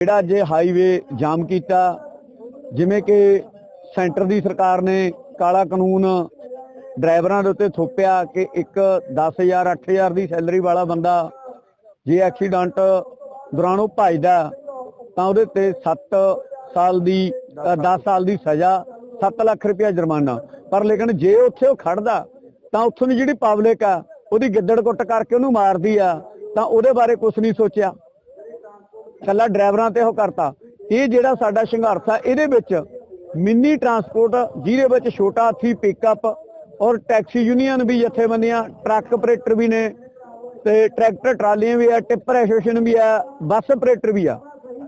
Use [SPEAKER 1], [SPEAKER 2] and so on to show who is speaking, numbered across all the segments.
[SPEAKER 1] ਜਿਹੜਾ ਅੱਜ ਹਾਈਵੇ ਜਾਮ ਕੀਤਾ ਜਿਵੇਂ ਕਿ ਸੈਂਟਰ ਦੀ ਸਰਕਾਰ ਨੇ ਕਾਲਾ ਕਾਨੂੰਨ ਡਰਾਈਵਰਾਂ ਦੇ ਉੱਤੇ ਥੋਪਿਆ ਕਿ ਇੱਕ 10000 8000 ਦੀ ਸੈਲਰੀ ਵਾਲਾ ਬੰਦਾ ਜੇ ਐਕਸੀਡੈਂਟ ਦੌਰਾਨ ਉਹ ਭੱਜਦਾ ਤਾਂ ਉਹਦੇ ਤੇ 7 ਸਾਲ ਦੀ 10 ਸਾਲ ਦੀ ਸਜ਼ਾ 7 ਲੱਖ ਰੁਪਇਆ ਜੁਰਮਾਨਾ। ਪਰ ਲੇਕਿਨ ਜੇ ਉੱਥੇ ਉਹ ਖੜਦਾ ਤਾਂ ਉੱਥੋਂ ਦੀ ਜਿਹੜੀ ਪਬਲਿਕ ਆ ਉਹਦੀ ਗਿੱਦੜ ਕੁੱਟ ਕਰਕੇ ਉਹਨੂੰ ਮਾਰਦੀ ਆ ਤਾਂ ਉਹਦੇ ਬਾਰੇ ਕੁਝ ਨਹੀਂ ਸੋਚਿਆ। ਕੱਲਾ ਡਰਾਈਵਰਾਂ ਤੇ ਉਹ ਕਰਤਾ। ਇਹ ਜਿਹੜਾ ਸਾਡਾ ਸੰਘਰਸ਼ ਆ, ਇਹਦੇ ਵਿੱਚ ਮਿੰਨੀ ਟਰਾਂਸਪੋਰਟ, ਜਿਹਦੇ ਵਿੱਚ ਛੋਟਾ ਹਾਥੀ ਪਿਕਅਪ ਔਰ ਟੈਕਸੀ ਯੂਨੀਅਨ ਵੀ ਜਥੇਬੰਦੀਆਂ, ਟਰੱਕ ਆਪਰੇਟਰ ਵੀ ਨੇ ਤੇ ਟਰੈਕਟਰ ਟਰਾਲੀਆਂ ਵੀ ਆ ਟਿੱਪਰ ਐਸੋਸੀਏਸ਼ਨ ਵੀ ਆ, ਬੱਸ ਆਪਰੇਟਰ ਵੀ ਆ।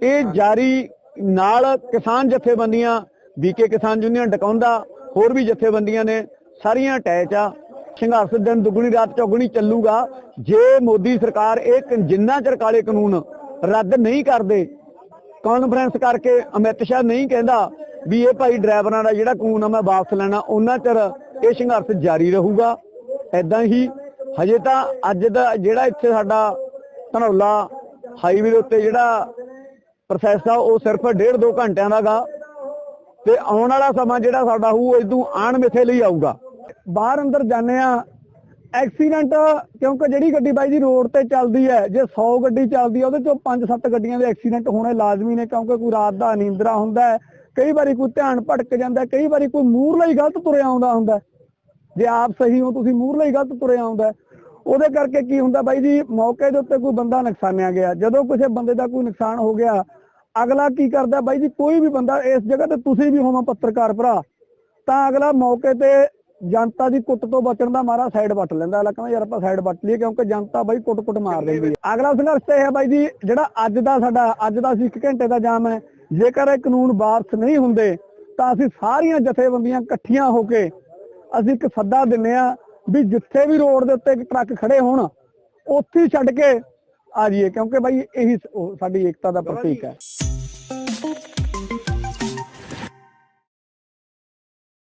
[SPEAKER 1] ਇਹ ਜਾਰੀ ਨਾਲ ਕਿਸਾਨ ਜਥੇਬੰਦੀਆਂ ਵੀਕੇ ਕਿਸਾਨ ਯੂਨੀਅਨ ਡਕਾਉਂਦਾ ਹੋਰ ਵੀ ਜਥੇਬੰਦੀਆਂ ਨੇ ਸਾਰੀਆਂ ਅਟੈਚ ਆ। ਸੰਘਰਸ਼ ਦਿਨ ਦੁਗਣੀ ਰਾਤ ਚੌਗਣੀ ਚੱਲੂਗਾ। ਜੇ ਮੋਦੀ ਸਰਕਾਰ ਇਹ ਜਿੰਨਾ ਚਿਰ ਕਾਲੇ ਕਾਨੂੰਨ ਰੱਦ ਨਹੀਂ ਕਰਦੇ। ਕਾਨਫਰੰਸ ਕਰਕੇ ਅਮਿਤ ਸ਼ਾਹ ਨਹੀਂ ਕਹਿੰਦਾ ਵੀ ਇਹ ਭਾਈ ਡਰਾਈਵਰਾਂ ਦਾ ਜਿਹੜਾ ਕਾਨੂੰਨ ਆ ਮੈਂ ਵਾਪਸ ਲੈਣਾ, ਉਹਨਾਂ ਚਿਰ ਇਹ ਸੰਘਰਸ਼ ਜਾਰੀ ਰਹੂਗਾ। ਐਦਾਂ ਹੀ ਹਜੇ ਤਾਂ ਅੱਜ ਦਾ ਜਿਹੜਾ ਇੱਥੇ ਸਾਡਾ ਧਨੌਲਾ ਹਾਈਵੇ ਦੇ ਉੱਤੇ ਜਿਹੜਾ ਪ੍ਰੋਸੈਸ ਆ, ਉਹ ਸਿਰਫ ਡੇਢ ਦੋ ਘੰਟਿਆਂ ਦਾਗਾ ਤੇ ਆਉਣ ਵਾਲਾ ਸਮਾਂ ਜਿਹੜਾ ਸਾਡਾ ਹੋਊ ਇਦੋਂ ਆਣ ਮਿੱਥੇ ਲਈ ਆਊਗਾ। ਬਾਹਰ ਅੰਦਰ ਜਾਂਦੇ ਆ ਐਕਸੀਡੈਂਟ, ਕਿਉਂਕਿ ਜਿਹੜੀ ਗੱਡੀ ਬਾਈ ਜੀ ਰੋਡ ਤੇ ਚੱਲਦੀ ਹੈ, ਜੇ 100 ਗੱਡੀ ਚੱਲਦੀ ਹੈ, ਉਹਦੇ ਚੋਂ 5-7 ਗੱਡੀਆਂ ਦੇ ਐਕਸੀਡੈਂਟ ਹੋਣੇ ਲਾਜ਼ਮੀ ਨੇ, ਕਿਉਂਕਿ ਕੋਈ ਰਾਤ ਦਾ ਨੀਂਦਰਾ ਹੁੰਦਾ ਹੈ, ਕਈ ਵਾਰੀ ਕੋਈ ਧਿਆਨ ਭਟਕ ਜਾਂਦਾ ਕਈ ਵਾਰੀ ਕੋਈ ਮੂਹਰਲਾ ਹੀ ਗਲਤ ਤੁਰਿਆ ਆਉਂਦਾ ਹੁੰਦਾ ਜੇ ਆਪ ਸਹੀ ਹੋ, ਤੁਸੀਂ ਮੂਹਰਲਾ ਹੀ ਗਲਤ ਤੁਰਿਆ ਆਉਂਦਾ ਉਹਦੇ ਕਰਕੇ ਕੀ ਹੁੰਦਾ ਬਾਈ ਜੀ, ਮੌਕੇ ਦੇ ਉੱਤੇ ਕੋਈ ਬੰਦਾ ਨੁਕਸਾਨਿਆ ਗਿਆ, ਜਦੋਂ ਕਿਸੇ ਬੰਦੇ ਦਾ ਕੋਈ ਨੁਕਸਾਨ ਹੋ ਗਿਆ, ਅਗਲਾ ਕੀ ਕਰਦਾ ਬਾਈ ਜੀ, ਕੋਈ ਵੀ ਬੰਦਾ ਇਸ ਜਗ੍ਹਾ ਤੇ ਤੁਸੀਂ ਵੀ ਹੋਵਾਂ ਪੱਤਰਕਾਰ ਭਰਾ, ਤਾਂ ਅਗਲਾ ਮੌਕੇ ਤੇ ਜਨਤਾ ਦੀ ਕੁੱਟ ਤੋਂ ਬਚਣ ਦਾ ਮਾਰਾ ਸਾਈਡ ਵੱਟ ਲੈਂਦਾ। ਅਗਲਾ ਕਹਿੰਦਾ ਯਾਰ ਆਪਾਂ ਸਾਈਡ ਵੱਟ ਲਈਏ ਕਿਉਂਕਿ ਜਨਤਾ ਬਾਈ ਕੁੱਟ-ਕੁੱਟ ਮਾਰ ਰਹੀ ਹੈ। ਅਗਲਾ ਸੰਘਰਸ਼ ਇਹ ਹੈ ਬਾਈ ਜੀ ਜਿਹੜਾ ਅੱਜ ਦਾ ਸਾਡਾ ਅੱਜ ਦਾ ਅਸੀਂ 1 ਘੰਟੇ ਦਾ ਜਾਮ ਹੈ। ਜੇਕਰ ਇਹ ਕਾਨੂੰਨ ਵਾਪਸ ਨਹੀਂ ਹੁੰਦੇ ਤਾਂ ਅਸੀਂ ਸਾਰੀਆਂ ਜਥੇਬੰਦੀਆਂ ਇਕੱਠੀਆਂ ਹੋ ਕੇ ਅਸੀਂ ਇੱਕ ਸੱਦਾ ਦਿੰਨੇ ਆ ਵੀ ਜਿੱਥੇ ਵੀ ਰੋਡ ਦੇ ਉੱਤੇ ਟਰੱਕ ਖੜੇ ਹੋਣ ਉੱਥੇ ਛੱਡ ਕੇ ਆ ਜਾਈਏ। ਕਿਉਂਕਿ ਬਾਈ ਇਹੀ ਸਾਡੀ ਏਕਤਾ ਦਾ ਪ੍ਰਤੀਕ ਹੈ।